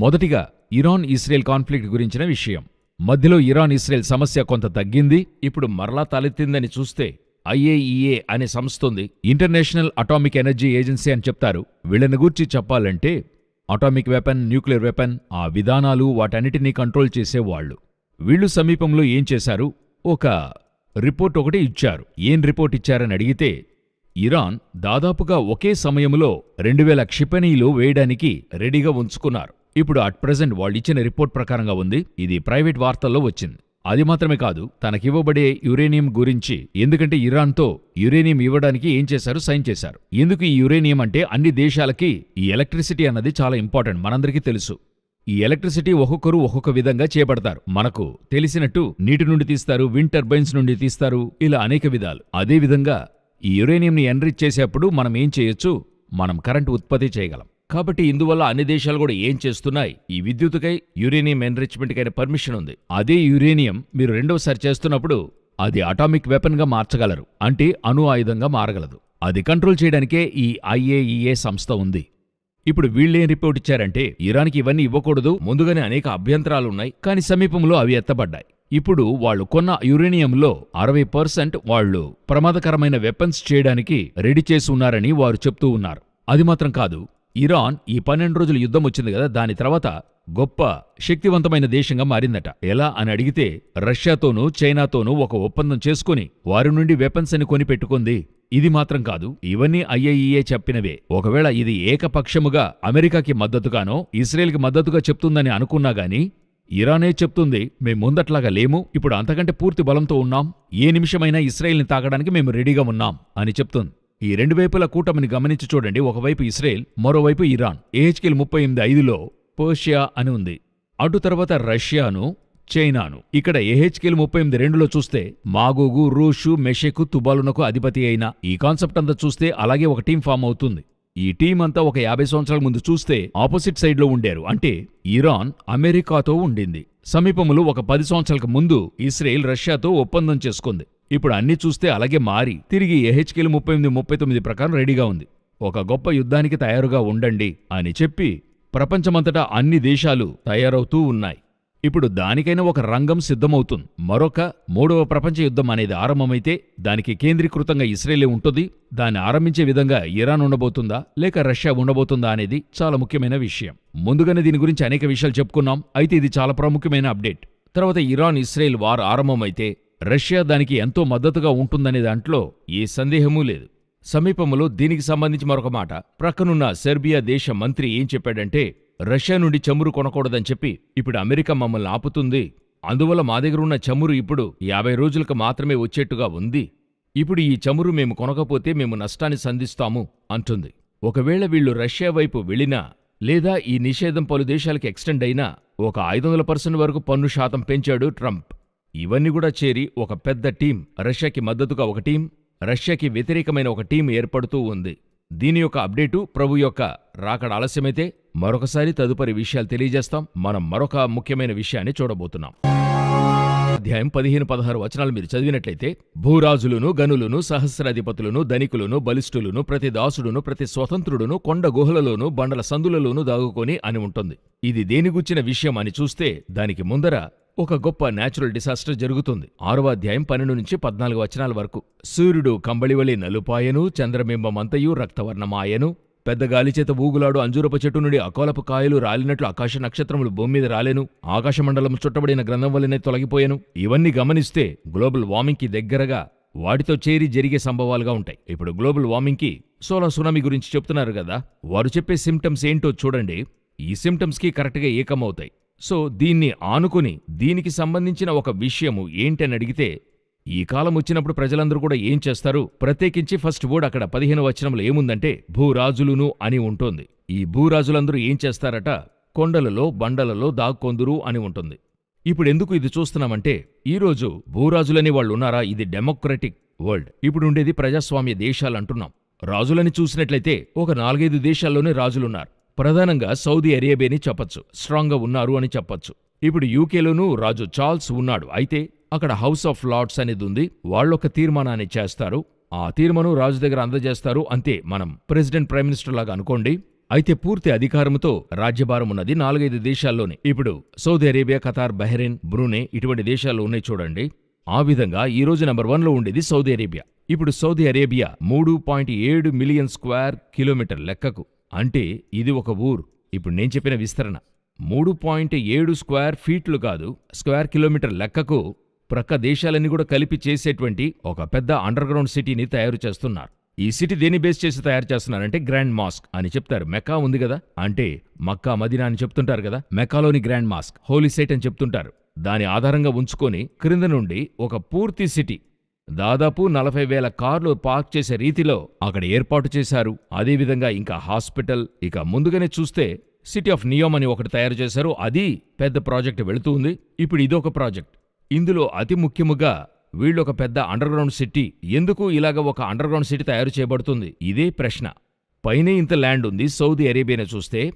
మొదటిగా Iran Israel conflict గురించిన విషయం. మధ్యలో ఇరాన్ ఇస్రేల్ సమస్య కొంత తగ్గింది ఇప్పుడు మరలా తలెత్తిందని చూస్తే ఐఏఈఏ అనే సంస్థ ఉంది ఇంటర్నేషనల్ అటామిక్ ఎనర్జీ ఏజెన్సీ అని చెప్తారు. వీళ్ళని గూర్చి చెప్పాలంటే అటామిక్ వెపన్ న్యూక్లియర్ వెపన్ ఆ విధానాలు వాటన్నిటినీ కంట్రోల్ చేసేవాళ్ళు వీళ్ళు సమీపంలో ఏం చేశారు? ఒక రిపోర్ట్ ఒకటి ఇచ్చారు. ఏం రిపోర్ట్ ఇచ్చారని అడిగితే ఇరాన్ దాదాపుగా ఒకే సమయంలో రెండు వేల క్షిపణీలు వేయడానికి రెడీగా ఉంచుకున్నారు. ఇప్పుడు అట్ ప్రెజెంట్ వాళ్ళిచ్చిన రిపోర్ట్ ప్రకారంగా ఉంది. ఇది ప్రైవేట్ వార్తల్లో వచ్చింది. అది మాత్రమే కాదు తనకివ్వబడే యురేనియం గురించి ఎందుకంటే ఇరాన్తో యురేనియం ఇవ్వడానికి ఏం చేశారు? సైన్ చేశారు. ఎందుకు ఈ యురేనియం అంటే అన్ని దేశాలకి ఈ ఎలక్ట్రిసిటీ అన్నది చాలా ఇంపార్టెంట్ మనందరికీ తెలుసు. ఈ ఎలక్ట్రిసిటీ ఒక్కొక్కరు ఒక్కొక్క విధంగా చేపడతారు. మనకు తెలిసినట్టు నీటి నుండి తీస్తారు విండ్ టర్బైన్స్ నుండి తీస్తారు ఇలా అనేక విధాలు. అదేవిధంగా ఈ యురేనియంని ఎన్రిచ్ చేసేప్పుడు మనం ఏం చేయొచ్చు? మనం కరెంటు ఉత్పత్తి చేయగలం. కాబట్టి ఇందువల్ల అన్ని దేశాలు కూడా ఏం చేస్తున్నాయి? ఈ విద్యుత్కై యురేనియం ఎన్రిచ్మెంట్కైన పర్మిషన్ ఉంది. అదే యురేనియం మీరు రెండవసారి చేస్తున్నప్పుడు అది అటామిక్ వెపన్గా మార్చగలరు. అంటే అణు ఆయుధంగా మారగలదు. అది కంట్రోల్ చేయడానికే ఈ ఐఏఈఏ సంస్థ ఉంది. ఇప్పుడు వీళ్ళేం రిపోర్ట్ ఇచ్చారంటే ఇరాన్కి ఇవన్నీ ఇవ్వకూడదు ముందుగానే అనేక అభ్యంతరాలున్నాయి కానీ సమీపంలో అవి ఎత్తబడ్డాయి. ఇప్పుడు వాళ్ళు కొన్న యురేనియంలో అరవై పర్సెంట్ వాళ్ళు ప్రమాదకరమైన వెపన్స్ చేయడానికి రెడీ చేసి ఉన్నారని వారు చెప్తూ ఉన్నారు. అది మాత్రం కాదు ఇరాన్ ఈ పన్నెండు రోజుల యుద్ధం వచ్చింది కదా దాని తర్వాత గొప్ప శక్తివంతమైన దేశంగా మారిందట. ఎలా అని అడిగితే రష్యాతోనూ చైనాతోనూ ఒక ఒప్పందం చేసుకుని వారి నుండి వెపన్స్ అని కొనిపెట్టుకుంది. ఇది మాత్రం కాదు ఇవన్నీ ఐఏఈఏ చెప్పినవే. ఒకవేళ ఇది ఏకపక్షముగా అమెరికాకి మద్దతుగానో ఇస్రేల్కి మద్దతుగా చెప్తుందని అనుకున్నా గాని ఇరానే చెప్తుంది మేం ముందట్లాగా లేము ఇప్పుడు అంతకంటే పూర్తి బలంతో ఉన్నాం ఏ నిమిషమైనా ఇస్రాయిల్ని తాగడానికి మేము రెడీగా ఉన్నాం అని చెప్తుంది. ఈ రెండు వైపుల కూటమిని గమనించి చూడండి. ఒకవైపు ఇస్రేల్ మరోవైపు ఇరాన్. ఏహెచ్కెల్ ముప్పై ఎనిమిది ఐదులో పర్షియా అని ఉంది. అటు తర్వాత రష్యాను చైనాను. ఇక్కడ ఏహెచ్కెల్ ముప్పై ఎనిమిది రెండులో చూస్తే మాగోగు రూషు మెషెకు తుబాలునకు అధిపతి అయిన ఈ కాన్సెప్ట్ అంతా చూస్తే అలాగే ఒక టీం ఫామ్ అవుతుంది. ఈ టీం అంతా ఒక యాభై సంవత్సరాల ముందు చూస్తే ఆపోజిట్ సైడ్లో ఉండారు. అంటే ఇరాన్ అమెరికాతో ఉండింది. సమీపములు ఒక పది సంవత్సరాలకు ముందు ఇస్రాయెల్ రష్యాతో ఒప్పందం చేసుకుంది. ఇప్పుడు అన్ని చూస్తే అలాగే మారి తిరిగి ఎహెచ్కెల్ ముప్పై ఎనిమిది ముప్పై తొమ్మిది ప్రకారం రెడీగా ఉంది. ఒక గొప్ప యుద్ధానికి తయారుగా ఉండండి అని చెప్పి ప్రపంచమంతటా అన్ని దేశాలు తయారవుతూ ఉన్నాయి. ఇప్పుడు దానికైనా ఒక రంగం సిద్ధమవుతుంది. మరొక మూడవ ప్రపంచ యుద్ధం అనేది ఆరంభమైతే దానికి కేంద్రీకృతంగా ఇస్రేలే ఉంటుంది. దాన్ని ఆరంభించే విధంగా ఇరాన్ ఉండబోతుందా? లేక రష్యా ఉండబోతుందా అనేది చాలా ముఖ్యమైన విషయం. ముందుగానే దీని గురించి అనేక విషయాలు చెప్పుకున్నాం. అయితే ఇది చాలా ప్రాముఖ్యమైన అప్డేట్. తర్వాత ఇరాన్ ఇస్రాయెల్ వార్ ఆరంభమైతే రష్యా దానికి ఎంతో మద్దతుగా ఉంటుందనే దాంట్లో ఏ సందేహమూ లేదు. సమీపంలో దీనికి సంబంధించి మరొక మాట. ప్రక్కనున్న సెర్బియా దేశ మంత్రి ఏం చెప్పాడంటే రష్యా నుండి చమురు కొనకూడదని చెప్పి ఇప్పుడు అమెరికా మమ్మల్ని ఆపుతుంది. అందువల్ల మా దగ్గర ఉన్న చమురు ఇప్పుడు యాభై రోజులకు మాత్రమే వచ్చేట్టుగా ఉంది. ఇప్పుడు ఈ చమురు మేము కొనకపోతే మేము నష్టాన్ని సంధిస్తాము అంటుంది. ఒకవేళ వీళ్ళు రష్యా వైపు వెళ్ళినా లేదా ఈ నిషేధం పలు దేశాలకు ఎక్స్టెండ్ అయినా ఒక ఐదు వందల పర్సెంట్ వరకు పన్ను శాతం పెంచాడు ట్రంప్. ఇవన్నీ కూడా చేరి ఒక పెద్ద టీం రష్యాకి మద్దతుగా ఒక టీం రష్యాకి వ్యతిరేకమైన ఒక టీం ఏర్పడుతూ ఉంది. దీని యొక్క అప్డేటు ప్రభు యొక్క రాకడ ఆలస్యమైతే మరొకసారి తదుపరి విషయాలు తెలియజేస్తాం. మనం మరొక ముఖ్యమైన విషయాన్ని చూడబోతున్నాం. అధ్యాయం పదిహేను పదహారు వచనాలు మీరు చదివినట్లయితే భూరాజులను గనులును సహస్రాధిపతులను ధనికులను బలిష్ఠులను ప్రతి దాసుడును ప్రతి స్వతంత్రుడును కొండ గుహలలోను బండల సందులలోనూ దాగుకొని అని ఉంటుంది. ఇది దేనిగుచ్చిన విషయం అని చూస్తే దానికి ముందర ఒక గొప్ప నేచురల్ డిసాస్టర్ జరుగుతుంది. ఆరవ అధ్యాయం పన్నెండు నుంచి పద్నాలుగు వచనాల వరకు. సూర్యుడు కంబళివలి నలుపాయను చంద్రబింబమంతయు రక్తవర్ణమాయను. పెద్ద గాలిచేత ఊగులాడు అంజూరపు చెట్టు నుండి అకోలపు కాయలు రాలినట్లు ఆకాశ నక్షత్రములు భూమి మీద రాలేను. ఆకాశమండలం చుట్టబడిన గ్రంథం వల్లనే తొలగిపోయాను. ఇవన్నీ గమనిస్తే గ్లోబల్ వార్మింగ్కి దగ్గరగా వాటితో చేరి జరిగే సంభవాలుగా ఉంటాయి. ఇప్పుడు గ్లోబల్ వార్మింగ్కి సోలార్ సునామీ గురించి చెప్తున్నారు కదా. వారు చెప్పే సిమ్టమ్స్ ఏంటో చూడండి. ఈ సిమ్టమ్స్కి కరెక్ట్గా ఏకమవుతాయి. సో దీన్ని ఆనుకుని దీనికి సంబంధించిన ఒక విషయము ఏంటని అడిగితే ఈ కాలం వచ్చినప్పుడు ప్రజలందరూ కూడా ఏం చేస్తారు? ప్రత్యేకించి ఫస్ట్ వర్డ్ అక్కడ పదిహేను వచనంలో ఏముందంటే భూరాజులును అని ఉంటుంది. ఈ భూరాజులందరూ ఏం చేస్తారట? కొండలలో బండలలో దాక్కొందురు అని ఉంటుంది. ఇప్పుడు ఎందుకు ఇది చూస్తున్నామంటే ఈరోజు భూరాజులని వాళ్ళున్నారా ఇది డెమోక్రటిక్ వరల్డ్. ఇప్పుడుండేది ప్రజాస్వామ్య దేశాలంటున్నాం రాజులని చూసినట్లయితే ఒక నాలుగైదు దేశాల్లోనే రాజులున్నారు. ప్రధానంగా సౌదీ అరేబియాని చెప్పొచ్చు. స్ట్రాంగ్గా ఉన్నారు అని చెప్పొచ్చు. ఇప్పుడు యూకేలోనూ రాజు చార్ల్స్ ఉన్నాడు. అయితే అక్కడ హౌస్ ఆఫ్ లార్డ్స్ అనేది ఉంది. వాళ్ళొక తీర్మానాన్ని చేస్తారు. ఆ తీర్మానం రాజు దగ్గర అందజేస్తారు. అంతే మనం ప్రెసిడెంట్ ప్రైమ్ మినిస్టర్ లాగా అనుకోండి. అయితే పూర్తి అధికారంతో రాజ్యభారం ఉన్నది నాలుగైదు దేశాల్లోనే. ఇప్పుడు Saudi Arabia Qatar Bahrain Brunei ఇటువంటి దేశాల్లో ఉన్నాయి చూడండి. ఆ విధంగా ఈ రోజు నెంబర్ వన్లో ఉండేది సౌదీ అరేబియా. ఇప్పుడు సౌదీ అరేబియా మూడు పాయింట్ ఏడు మిలియన్ స్క్వేర్ కిలోమీటర్ లెక్కకు. అంటే ఇది ఒక ఊరు. ఇప్పుడు నేను చెప్పిన విస్తరణ. మూడు పాయింట్ ఏడు స్క్వేర్ ఫీట్లు కాదు స్క్వేర్ కిలోమీటర్ లెక్కకు ప్రక్క దేశాలన్నీ కూడా కలిపి చేసేటువంటి ఒక పెద్ద అండర్గ్రౌండ్ సిటీని తయారు చేస్తున్నారు. ఈ సిటీ దేని బేస్ చేసి తయారు చేస్తున్నారంటే గ్రాండ్ మాస్క్ అని చెప్తారు. మెక్కా ఉంది కదా? అంటే మక్కా మదీనా అని చెప్తుంటారు కదా? మెక్కాలోని గ్రాండ్ మాస్క్ హోలీ సైట్ అని చెప్తుంటారు. దాని ఆధారంగా ఉంచుకొని క్రింద నుండి ఒక పూర్తి సిటీ దాదాపు నలభై వేల కార్లు పార్క్ చేసే రీతిలో అక్కడ ఏర్పాటు చేశారు. అదేవిధంగా ఇంకా హాస్పిటల్ ఇక ముందుగానే చూస్తే సిటీ ఆఫ్ నియోమ్ అని ఒకటి తయారు చేశారు. అది పెద్ద ప్రాజెక్ట్ వెళుతూ ఉంది. ఇప్పుడు ఇదొక ప్రాజెక్ట్. ఇందులో అతి ముఖ్యముగా వీళ్ళు ఒక పెద్ద అండర్గ్రౌండ్ సిటీ. ఎందుకు ఇలాగ ఒక అండర్గ్రౌండ్ సిటీ తయారు చేయబడుతుంది? ఇదే ప్రశ్న. పైనే ఇంత ల్యాండ్ ఉంది సౌదీ అరేబియాని చూస్తే.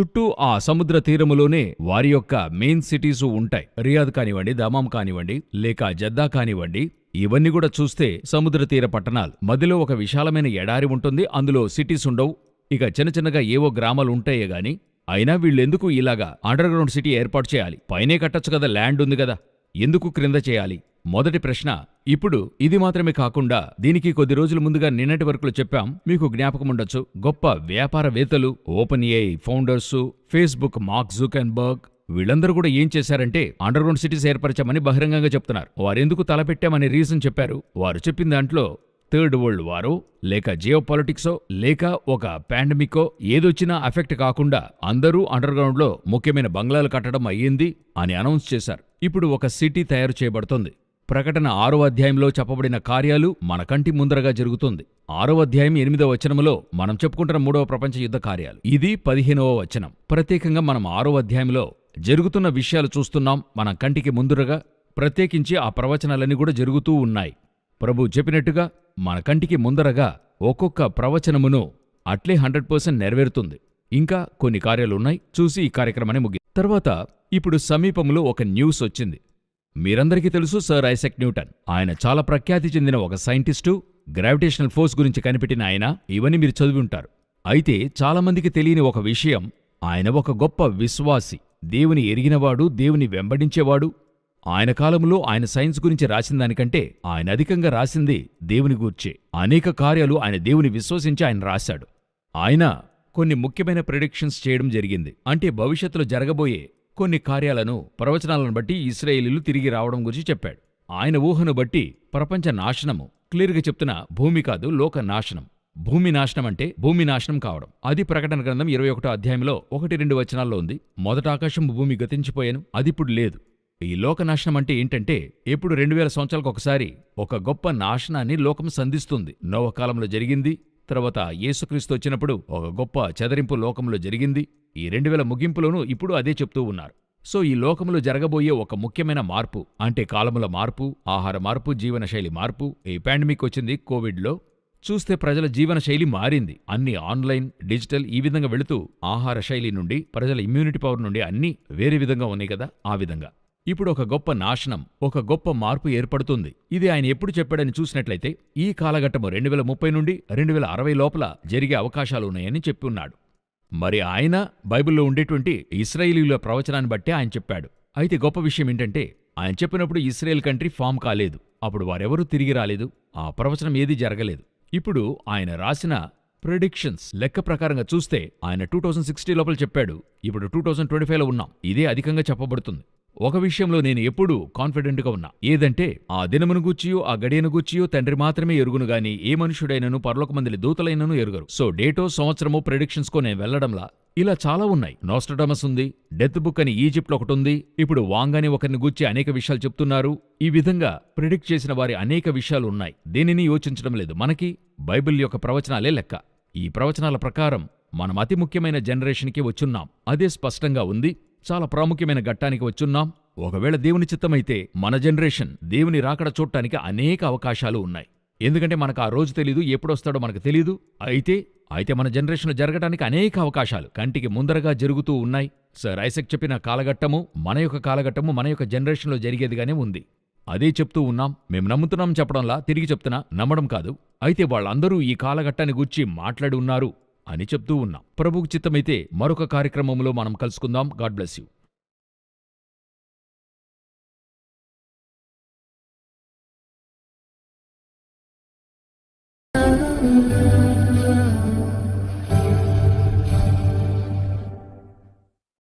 చుట్టూ ఆ సముద్ర తీరములోనే వారి యొక్క మెయిన్ సిటీస్ ఉంటాయి. రియాద్ కానివ్వండి దమాం కానివ్వండి లేక జద్దా కానివ్వండి ఇవన్నీ కూడా చూస్తే సముద్ర తీర పట్టణాలు. మధ్యలో ఒక విశాలమైన ఎడారి ఉంటుంది. అందులో సిటీస్ ఉండవు. ఇక చిన్న చిన్నగా ఏవో గ్రామాలు ఉంటాయే గాని అయినా వీళ్ళెందుకు ఇలాగా అండర్ గ్రౌండ్ సిటీ ఏర్పాటు చేయాలి? పైనే కట్టొచ్చు కదా ల్యాండ్ ఉంది కదా. ఎందుకు క్రింద చేయాలి? మొదటి ప్రశ్న ఇప్పుడు ఇది మాత్రమే కాకుండా దీనికి కొద్ది రోజుల ముందుగా నిన్నటి వరకు చెప్పాం మీకు జ్ఞాపకం ఉండొచ్చు. గొప్ప వ్యాపారవేత్తలు open AI founders Facebook Mark Zuckerberg వీళ్ళందరూ కూడా ఏం చేశారంటే అండర్గ్రౌండ్ సిటీస్ ఏర్పరచామని బహిరంగంగా చెప్తున్నారు. వారెందుకు తలపెట్టామనే రీజన్ చెప్పారు. వారు చెప్పిన దాంట్లో థర్డ్ వరల్డ్ వారో లేక జియో పాలిటిక్సో లేక ఒక పాండమికో ఏదొచ్చినా అఫెక్ట్ కాకుండా అందరూ అండర్గ్రౌండ్లో ముఖ్యమైన బంగ్లాలు కట్టడం అయ్యింది అని అనౌన్స్ చేశారు. ఇప్పుడు ఒక సిటీ తయారు చేయబడుతోంది. ప్రకటన ఆరో అధ్యాయంలో చెప్పబడిన కార్యాలు మన కంటి ముందరగా జరుగుతుంది. ఆరో అధ్యాయం ఎనిమిదవ వచనములో మనం చెప్పుకుంటున్న మూడవ ప్రపంచ యుద్ధ కార్యాలు. ఇది పదిహేనవ వచనం. ప్రత్యేకంగా మనం ఆరో అధ్యాయంలో జరుగుతున్న విషయాలు చూస్తున్నాం. మన కంటికి ముందురగా ప్రత్యేకించి ఆ ప్రవచనాలన్నీ కూడా జరుగుతూ ఉన్నాయి. ప్రభు చెప్పినట్టుగా మన కంటికి ముందరగా ఒక్కొక్క ప్రవచనమును అట్లే హండ్రెడ్ పర్సెంట్ నెరవేరుతుంది. ఇంకా కొన్ని కార్యాలున్నాయి చూసి ఈ కార్యక్రమాన్ని ముగి. తర్వాత ఇప్పుడు సమీపంలో ఒక న్యూస్ వచ్చింది. మీరందరికీ తెలుసు సర్ ఐసెక్ న్యూటన్. ఆయన చాలా ప్రఖ్యాతి చెందిన ఒక సైంటిస్టు గ్రావిటేషనల్ ఫోర్స్ గురించి కనిపెట్టిన ఆయన ఇవన్నీ మీరు చదివి ఉంటారు. అయితే చాలామందికి తెలియని ఒక విషయం ఆయన ఒక గొప్ప విశ్వాసి దేవుని ఎరిగినవాడు దేవుని వెంబడించేవాడు. ఆయన కాలంలో ఆయన సైన్స్ గురించి రాసిన దానికంటే ఆయన అధికంగా రాసింది దేవుని గూర్చే. అనేక కార్యాలు ఆయన దేవుని విశ్వసించి ఆయన రాశాడు. ఆయన కొన్ని ముఖ్యమైన ప్రిడిక్షన్స్ చేయడం జరిగింది. అంటే భవిష్యత్తులో జరగబోయే కొన్ని కార్యాలను ప్రవచనాలను బట్టి ఇస్రాయేలీలు తిరిగి రావడం గురించి చెప్పాడు. ఆయన ఊహను బట్టి ప్రపంచ నాశనము క్లియర్గా చెప్తున్న భూమి కాదు లోక నాశనం. భూమి నాశనం అంటే భూమి నాశనం కావడం. అది ప్రకటన గ్రంథం ఇరవై ఒకటో అధ్యాయంలో ఒకటి రెండు వచనాల్లో ఉంది. మొదట ఆకాశం భూమి గతించిపోయాను అదిప్పుడు లేదు. ఈ లోక నాశనం అంటే ఏంటంటే ఎప్పుడు రెండు వేల సంవత్సరాలకు ఒకసారి ఒక గొప్ప నాశనాన్ని లోకం సంధిస్తుంది. నోవకాలంలో జరిగింది తర్వాత యేసుక్రీస్తు వచ్చినప్పుడు ఒక గొప్ప చెదరింపు లోకంలో జరిగింది. ఈ రెండు వేల ముగింపులోనూ ఇప్పుడు అదే చెప్తూ ఉన్నారు. సో ఈ లోకంలో జరగబోయే ఒక ముఖ్యమైన మార్పు అంటే కాలముల మార్పు ఆహార మార్పు జీవనశైలి మార్పు ఈ పాండమిక్ వచ్చింది కోవిడ్లో. చూస్తే ప్రజల జీవనశైలి మారింది. అన్ని ఆన్లైన్ డిజిటల్ ఈ విధంగా వెళుతూ ఆహార శైలి నుండి ప్రజల ఇమ్యూనిటీ పవర్ నుండి అన్నీ వేరే విధంగా ఉన్నాయి కదా ఆ విధంగా. ఇప్పుడు ఒక గొప్ప నాశనం ఒక గొప్ప మార్పు ఏర్పడుతుంది. ఇది ఆయన ఎప్పుడు చెప్పాడని చూసినట్లయితే ఈ కాలఘట్టము రెండు వేల ముప్పై నుండి రెండు వేల అరవై లోపల జరిగే అవకాశాలు ఉన్నాయని చెప్పున్నాడు మరి ఆయన బైబిల్లో ఉండేటువంటి ఇస్రాయేలీల ప్రవచనాన్ని బట్టే ఆయన చెప్పాడు. అయితే గొప్ప విషయం ఏంటంటే ఆయన చెప్పినప్పుడు ఇస్రాయేల్ కంట్రీ ఫామ్ కాలేదు. అప్పుడు వారెవరూ తిరిగి రాలేదు. ఆ ప్రవచనం ఏదీ జరగలేదు. ఇప్పుడు ఆయన రాసిన ప్రిడిక్షన్స్ లెక్క ప్రకారంగా చూస్తే ఆయన టూ థౌజండ్ సిక్స్టీ లోపల చెప్పాడు. ఇప్పుడు టూ థౌజండ్ ట్వంటీ ఫైవ్లో ఉన్నాం. ఇదే అధికంగా చెప్పబడుతుంది. ఒక విషయంలో నేను ఎప్పుడూ కాన్ఫిడెంట్గా ఉన్నా. ఏదంటే ఆ దినమును గూర్చియో ఆ గడియను గూర్చియో తండ్రి మాత్రమే ఎరుగును గాని ఏ మనుషుడైనను పరలోకమందిలి దూతలైనను ఎరుగరు. సో డేటో సంవత్సరమో ప్రెడిక్షన్స్కో నేను వెళ్ళడంలా ఇలా చాలా ఉన్నాయి. నోస్టడమస్ ఉంది డెత్ బుక్ అని ఈజిప్ట్లో ఒకటి ఉంది ఇప్పుడు వాంగ్ అని ఒకరిని గూర్చి అనేక విషయాలు చెప్తున్నారు. ఈ విధంగా ప్రిడిక్ట్ చేసిన వారి అనేక విషయాలు ఉన్నాయి. దేనిని యోచించడం లేదు. మనకి బైబిల్ యొక్క ప్రవచనాలే లెక్క. ఈ ప్రవచనాల ప్రకారం మనం అతి ముఖ్యమైన జనరేషన్కి వచ్చున్నాం. అదే స్పష్టంగా ఉంది. చాలా ప్రాముఖ్యమైన ఘట్టానికి వచ్చున్నాం. ఒకవేళ దేవుని చిత్తమైతే మన జనరేషన్ దేవుని రాకడ చూడటానికి అనేక అవకాశాలు ఉన్నాయి. ఎందుకంటే మనకు ఆ రోజు తెలీదు ఎప్పుడొస్తాడో మనకు తెలీదు. అయితే అయితే మన జనరేషన్లో జరగడానికి అనేక అవకాశాలు కంటికి ముందరగా జరుగుతూ ఉన్నాయి. సార్ ఐసెక్ చెప్పిన కాలఘట్టము మన యొక్క కాలఘట్టము మన యొక్క జనరేషన్లో జరిగేదిగానే ఉంది. అదే చెప్తూ ఉన్నాం. మేము నమ్ముతున్నాం చెప్పడంలా తిరిగి చెప్తున్నా నమ్మడం కాదు. అయితే వాళ్ళందరూ ఈ కాలఘట్టాన్ని గూర్చి మాట్లాడి ఉన్నారు. అని చెప్తూ ఉన్నాం. ప్రభుకు చిత్తమైతే మరొక కార్యక్రమంలో మనం కలుసుకుందాం. God bless you.